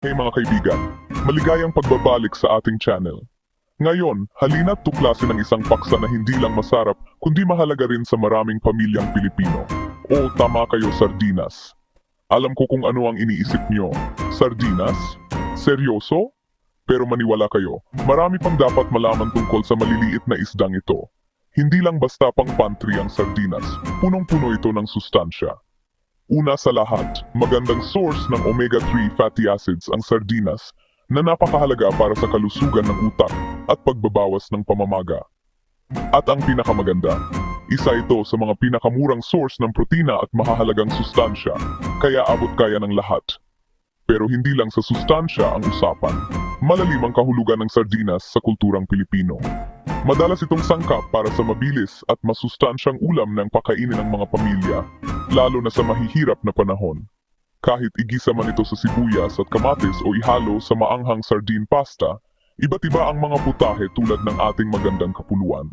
Hey mga kaibigan, maligayang pagbabalik sa ating channel. Ngayon, halina't tuklasin ang isang paksa na hindi lang masarap, kundi mahalaga rin sa maraming pamilyang Pilipino. O tama kayo, sardinas. Alam ko kung ano ang iniisip nyo. Sardinas? Seryoso? Pero maniwala kayo, marami pang dapat malaman tungkol sa maliliit na isdang ito. Hindi lang basta pang pantry ang sardinas, punong-puno ito ng sustansya. Una sa lahat, magandang source ng omega-3 fatty acids ang sardinas na napakahalaga para sa kalusugan ng utak at pagbabawas ng pamamaga. At ang pinakamaganda, isa ito sa mga pinakamurang source ng protina at mahahalagang sustansya, kaya abot kaya ng lahat. Pero hindi lang sa sustansya ang usapan. Malalim ang kahulugan ng sardinas sa kulturang Pilipino. Madalas itong sangkap para sa mabilis at masustansyang ulam ng pakainin ng mga pamilya, lalo na sa mahihirap na panahon. Kahit igisa man ito sa sibuyas at kamatis o ihalo sa maanghang sardine pasta, iba't iba ang mga putahe tulad ng ating magandang kapuluan.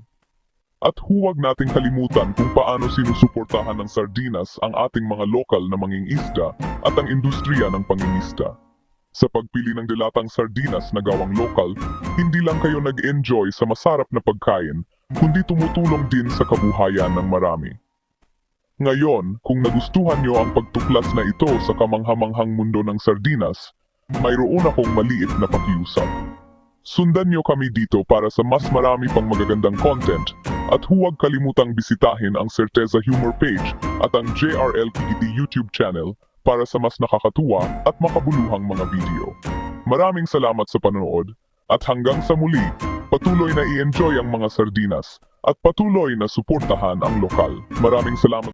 At huwag nating kalimutan kung paano sinusuportahan ng sardinas ang ating mga lokal na mangingisda at ang industriya ng pangingisda. Sa pagpili ng dilatang sardinas na gawang lokal, hindi lang kayo nag-enjoy sa masarap na pagkain, kundi tumutulong din sa kabuhayan ng marami. Ngayon, kung nagustuhan nyo ang pagtuklas na ito sa kamanghamanghang mundo ng sardinas, mayroon akong maliit na pakiusap. Sundan nyo kami dito para sa mas marami pang magagandang content at huwag kalimutang bisitahin ang Certeza Humor page at ang JRL PDD YouTube channel para sa mas nakakatuwa at makabuluhang mga video. Maraming salamat sa panonood at hanggang sa muli, patuloy na i-enjoy ang mga sardinas at patuloy na suportahan ang lokal. Maraming salamat.